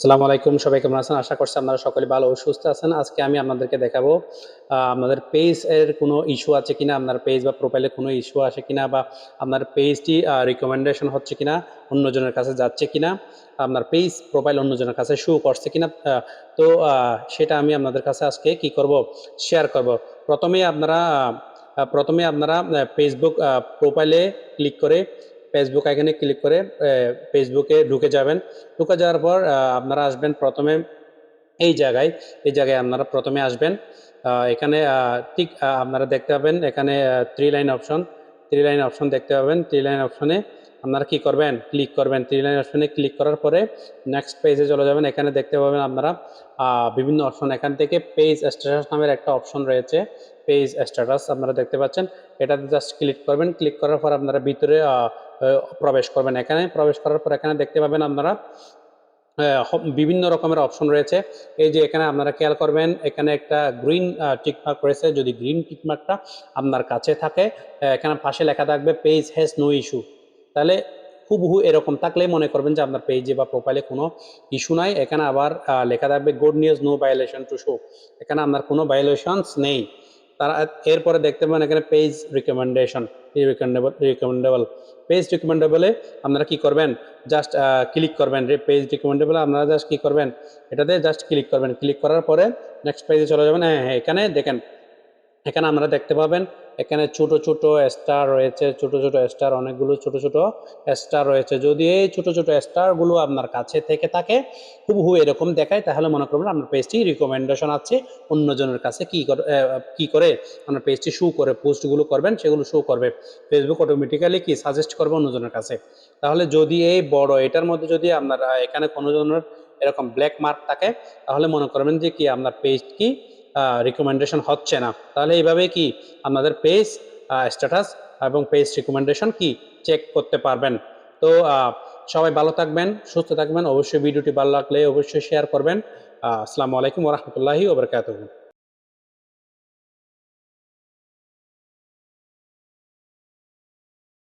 আসসালামু আলাইকুম, সবাই কেমন আছেন? আশা করছি আপনারা সকলে ভালো ও সুস্থ আছেন। আজকে আমি আপনাদেরকে দেখাবো আপনাদের পেজ এর কোনো ইস্যু আছে কিনা, আপনার পেজ বা প্রোফাইলে কোনো ইস্যু আছে কিনা, বা আপনার পেজটি রিকমেন্ডেশন হচ্ছে কিনা, অন্যজনের কাছে যাচ্ছে কিনা, আপনার পেজ প্রোফাইল অন্যজনের কাছে শো করছে কিনা তো সেটা আমি আপনাদের কাছে আজকে কি করব শেয়ার করব। প্রথমে আপনারা প্রথমে আপনারা ফেসবুক প্রোফাইলে ক্লিক করে ফেসবুক এখানে ক্লিক করে ফেসবুকে ঢুকে যাবেন। ঢুকে যাওয়ার পর আপনারা আসবেন প্রথমে এই জায়গায়। এই জায়গায় আপনারা প্রথমে আসবেন। এখানে ঠিক আপনারা দেখতে পাবেন এখানে three line option three line option দেখতে পাবেন। থ্রি লাইন অপশনে আপনারা কি করবেন? ক্লিক করবেন। থ্রি লাইন অপশনে ক্লিক করার পরে নেক্সট পেজে চলে যাবেন। এখানে দেখতে পাবেন আপনারা বিভিন্ন অপশন এখান থেকে পেজ স্ট্যাটাস নামের একটা অপশন রয়েছে। পেজ স্ট্যাটাস আপনারা দেখতে পাচ্ছেন। এটাতে জাস্ট ক্লিক করবেন। ক্লিক করার পর আপনারা ভিতরে প্রবেশ করবেন এখানে। প্রবেশ করার পর এখানে দেখতে পাবেন আপনারা বিভিন্ন রকমের অপশন রয়েছে। এই যে এখানে আপনারা খেয়াল করবেন, এখানে একটা গ্রিন টিকমার্ক রয়েছে। যদি গ্রিন টিকমার্কটা আপনার কাছে থাকে এখানে পাশে লেখা থাকবে পেজ হ্যাজ নো ইস্যু তাহলে হুবহু এরকম থাকলেই মনে করবেন যে আপনার পেজে বা প্রোফাইলে কোনো ইস্যু নাই। এখানে আবার লেখা থাকবে good news no violation to show এখানে আপনার কোনো ভায়োলেশনস নেই। তারা এরপরে দেখতে পাবেন এখানে page recommendation recommendable recommendable page রিকমেন্ডেবলে আপনারা কি করবেন? জাস্ট ক্লিক করবেন। পেজ রিকমেন্ডেবলে আপনারা জাস্ট কী করবেন? এটাতে জাস্ট ক্লিক করবেন। ক্লিক করার পরে নেক্সট পেজে চলে যাবেন। হ্যাঁ হ্যাঁ এখানে দেখেন। এখানে আপনারা দেখতে পাবেন এখানে ছোট ছোট স্টার রয়েছে, ছোট ছোট স্টার অনেকগুলো ছোট ছোট স্টার রয়েছে। যদি এই ছোট ছোট স্টারগুলো আপনার কাছে থেকে থাকে, হুবহু এরকম দেখায়, তাহলে মনে করবেন আপনার পেজটি রিকমেন্ডেশন আছে। অন্যজনের কাছে কি করে কি করে আপনার পেজটি শো করে পোস্টগুলো করবেন, সেগুলো শো করবে। ফেসবুক অটোমেটিক্যালি কি সাজেস্ট করবে অন্যজনের কাছে? তাহলে যদি এই বড়, এটার মধ্যে যদি আপনার, এখানে কোনো ধরনের এরকম ব্ল্যাক মার্ক থাকে, তাহলে মনে করবেন যে কি আপনার পেজ কি রিকমেন্ডেশন হচ্ছে না। তাহলে এইভাবে কি আপনাদের পেজ স্ট্যাটাস এবং পেজ রিকমেন্ডেশন কি চেক করতে পারবেন? তো সবাই ভালো থাকবেন, সুস্থ থাকবেন, অবশ্যই ভিডিওটি ভালো লাগলে অবশ্যই শেয়ার করবেন। আসসালামু আলাইকুম রহমতুল্লাহি ওবরকাতুহ